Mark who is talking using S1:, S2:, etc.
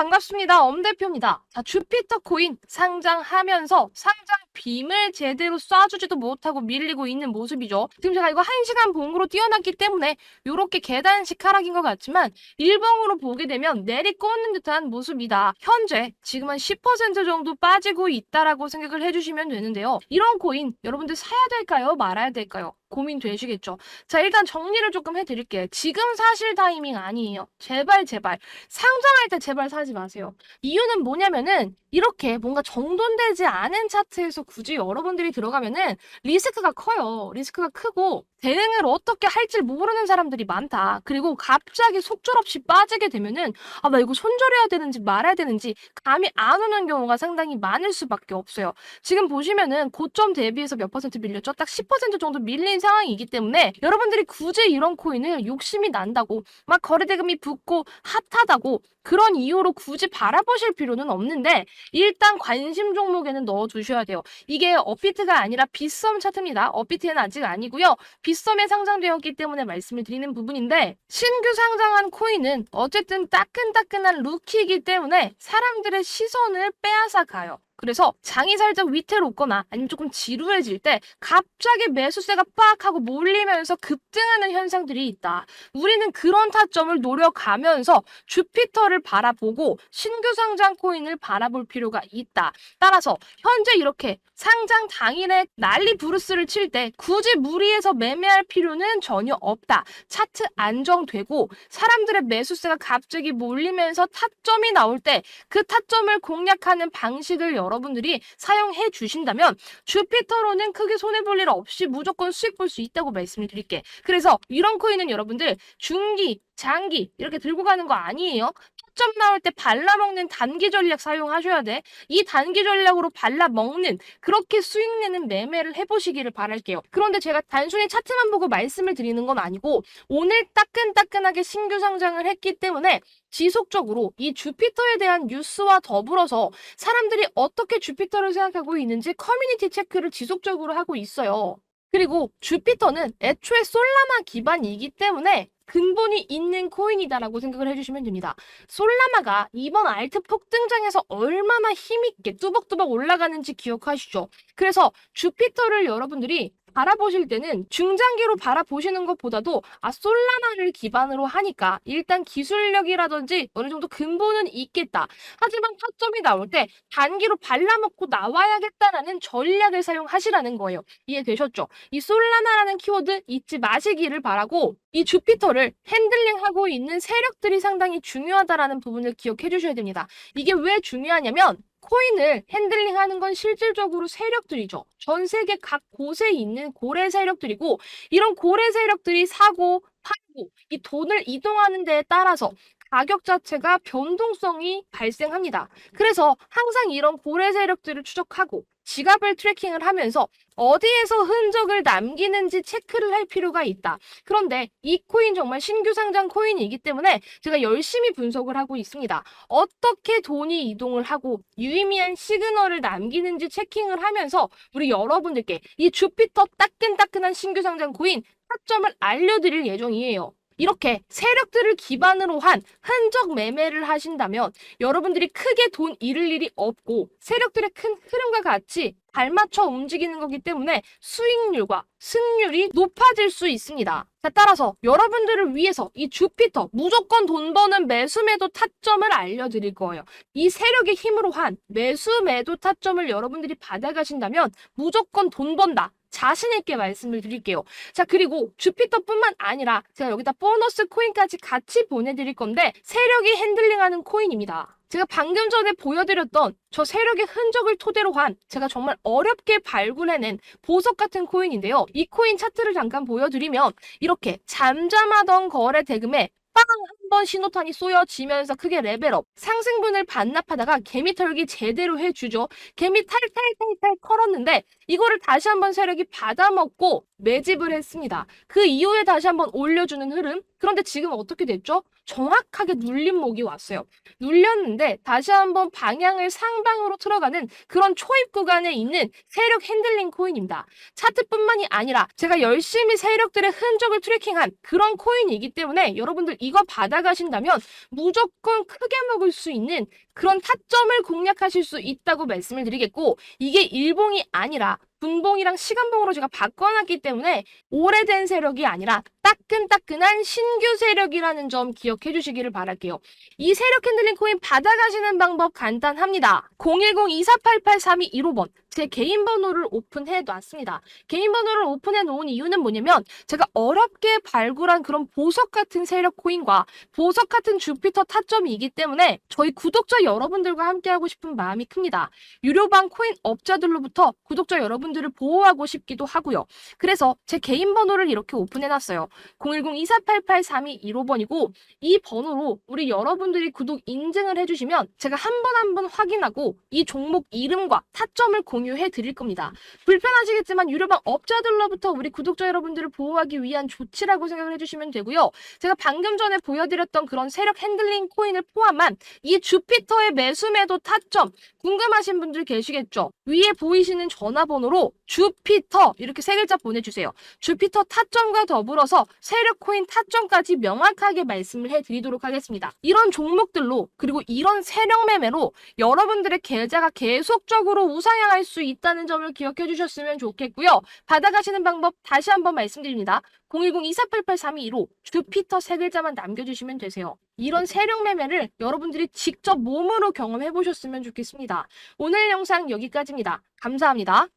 S1: 반갑습니다. 엄 대표입니다. 자, 주피터 코인 상장하면서 상장 빔을 제대로 쏴주지도 못하고 밀리고 있는 모습이죠. 지금 제가 이거 1시간 봉으로 띄워놨기 때문에 이렇게 계단식 하락인 것 같지만 일봉으로 보게 되면 내리꽂는 듯한 모습이다. 현재 지금 한 10% 정도 빠지고 있다라고 생각을 해주시면 되는데요. 이런 코인 여러분들 사야 될까요? 말아야 될까요? 고민되시겠죠. 자, 일단 정리를 조금 해드릴게요. 지금 사실 타이밍 아니에요. 제발, 제발. 상장할 때 제발 사지 마세요. 이유는 뭐냐면은, 이렇게 뭔가 정돈되지 않은 차트에서 굳이 여러분들이 들어가면은 리스크가 커요. 리스크가 크고, 대응을 어떻게 할지 모르는 사람들이 많다. 그리고 갑자기 속절없이 빠지게 되면은, 아, 나 이거 손절해야 되는지 말아야 되는지 감이 안 오는 경우가 상당히 많을 수밖에 없어요. 지금 보시면은 고점 대비해서 몇 퍼센트 밀렸죠? 딱 10% 정도 밀린 상황이기 때문에 여러분들이 굳이 이런 코인을 욕심이 난다고 막 거래대금이 붙고 핫하다고 그런 이유로 굳이 바라보실 필요는 없는데 일단 관심 종목에는 넣어두셔야 돼요. 이게 업비트가 아니라 빗썸 차트입니다. 업비트는 아직 아니고요. 빗썸에 상장되었기 때문에 말씀을 드리는 부분인데 신규 상장한 코인은 어쨌든 따끈따끈한 루키이기 때문에 사람들의 시선을 빼앗아 가요. 그래서 장이 살짝 위태롭거나 아니면 조금 지루해질 때 갑자기 매수세가 빡 하고 몰리면서 급등하는 현상들이 있다. 우리는 그런 타점을 노려가면서 주피터를 바라보고 신규 상장 코인을 바라볼 필요가 있다. 따라서 현재 이렇게 상장 당일에 난리 부르스를 칠 때 굳이 무리해서 매매할 필요는 전혀 없다. 차트 안정되고 사람들의 매수세가 갑자기 몰리면서 타점이 나올 때 그 타점을 공략하는 방식을 여러분들이 사용해 주신다면 주피터로는 크게 손해볼 일 없이 무조건 수익 볼 수 있다고 말씀을 드릴게. 그래서 이런 코인은 여러분들 중기, 장기 이렇게 들고 가는 거 아니에요. 타점 나올 때 발라먹는 단기 전략 사용하셔야 돼. 이 단기 전략으로 발라먹는 그렇게 수익 내는 매매를 해보시기를 바랄게요. 그런데 제가 단순히 차트만 보고 말씀을 드리는 건 아니고 오늘 따끈따끈하게 신규 상장을 했기 때문에 지속적으로 이 주피터에 대한 뉴스와 더불어서 사람들이 어떻게 주피터를 생각하고 있는지 커뮤니티 체크를 지속적으로 하고 있어요. 그리고 주피터는 애초에 솔라마 기반이기 때문에 근본이 있는 코인이다라고 생각을 해주시면 됩니다. 솔라마가 이번 알트 폭등장에서 얼마나 힘있게 뚜벅뚜벅 올라가는지 기억하시죠? 그래서 주피터를 여러분들이 바라보실 때는 중장기로 바라보시는 것보다도 아 솔라나를 기반으로 하니까 일단 기술력이라든지 어느 정도 근본은 있겠다. 하지만 타점이 나올 때 단기로 발라먹고 나와야겠다라는 전략을 사용하시라는 거예요. 이해되셨죠? 이 솔라나라는 키워드 잊지 마시기를 바라고 이 주피터를 핸들링하고 있는 세력들이 상당히 중요하다라는 부분을 기억해 주셔야 됩니다. 이게 왜 중요하냐면 코인을 핸들링하는 건 실질적으로 세력들이죠. 전 세계 각 곳에 있는 고래 세력들이고 이런 고래 세력들이 사고 팔고 이 돈을 이동하는 데에 따라서 가격 자체가 변동성이 발생합니다. 그래서 항상 이런 고래 세력들을 추적하고 지갑을 트래킹을 하면서 어디에서 흔적을 남기는지 체크를 할 필요가 있다. 그런데 이 코인 정말 신규 상장 코인이기 때문에 제가 열심히 분석을 하고 있습니다. 어떻게 돈이 이동을 하고 유의미한 시그널을 남기는지 체킹을 하면서 우리 여러분들께 이 주피터 따끈따끈한 신규 상장 코인 타점을 알려드릴 예정이에요. 이렇게 세력들을 기반으로 한 흔적 매매를 하신다면 여러분들이 크게 돈 잃을 일이 없고 세력들의 큰 흐름과 같이 발맞춰 움직이는 거기 때문에 수익률과 승률이 높아질 수 있습니다. 자, 따라서 여러분들을 위해서 이 주피터 무조건 돈 버는 매수 매도 타점을 알려드릴 거예요. 이 세력의 힘으로 한 매수 매도 타점을 여러분들이 받아가신다면 무조건 돈 번다. 자신 있게 말씀을 드릴게요. 자, 그리고 주피터뿐만 아니라 제가 여기다 보너스 코인까지 같이 보내드릴 건데 세력이 핸들링하는 코인입니다. 제가 방금 전에 보여드렸던 저 세력의 흔적을 토대로 한 제가 정말 어렵게 발굴해낸 보석 같은 코인인데요. 이 코인 차트를 잠깐 보여드리면 이렇게 잠잠하던 거래 대금에 빵한 번 신호탄이 쏘여지면서 크게 레벨업 상승분을 반납하다가 개미 털기 제대로 해주죠. 개미 탈탈탈탈 털었는데 이거를 다시 한번 세력이 받아먹고 매집을 했습니다. 그 이후에 다시 한번 올려주는 흐름. 그런데 지금 어떻게 됐죠? 정확하게 눌림목이 왔어요. 눌렸는데 다시 한번 방향을 상방으로 틀어가는 그런 초입 구간에 있는 세력 핸들링 코인입니다. 차트뿐만이 아니라 제가 열심히 세력들의 흔적을 트래킹한 그런 코인이기 때문에 여러분들 이거 받아 가신다면 무조건 크게 먹을 수 있는 그런 타점을 공략하실 수 있다고 말씀을 드리겠고 이게 일봉이 아니라 분봉이랑 시간봉으로 제가 바꿔놨기 때문에 오래된 세력이 아니라 따끈따끈한 신규 세력이라는 점 기억해 주시기를 바랄게요. 이 세력 핸들링 코인 받아가시는 방법 간단합니다. 010-2488-3215번 제 개인 번호를 오픈해 놨습니다. 개인 번호를 오픈해 놓은 이유는 뭐냐면 제가 어렵게 발굴한 그런 보석 같은 세력 코인과 보석 같은 주피터 타점이기 때문에 저희 구독자 여러분들과 함께하고 싶은 마음이 큽니다. 유료방 코인 업자들로부터 구독자 여러분 들을 보호하고 싶기도 하고요. 그래서 제 개인 번호를 이렇게 오픈해 놨어요. 010-2488-3215번이고 이 번호로 우리 여러분들이 구독 인증을 해주시면 제가 한 번 한 번 확인하고 이 종목 이름과 타점을 공유해 드릴 겁니다. 불편하시겠지만 유료방 업자들로부터 우리 구독자 여러분들을 보호하기 위한 조치라고 생각을 해주시면 되고요. 제가 방금 전에 보여드렸던 그런 세력 핸들링 코인을 포함한 이 주피터의 매수 매도 타점 궁금하신 분들 계시겠죠? 위에 보이시는 전화번호 로 주피터 이렇게 세 글자 보내주세요. 주피터 타점과 더불어서 세력 코인 타점까지 명확하게 말씀을 해드리도록 하겠습니다. 이런 종목들로 그리고 이런 세력 매매로 여러분들의 계좌가 계속적으로 우상향할 수 있다는 점을 기억해 주셨으면 좋겠고요. 받아가시는 방법 다시 한번 말씀드립니다. 010-2488-3215 주피터 세 글자만 남겨주시면 되세요. 이런 세력 매매를 여러분들이 직접 몸으로 경험해 보셨으면 좋겠습니다. 오늘 영상 여기까지입니다. 감사합니다.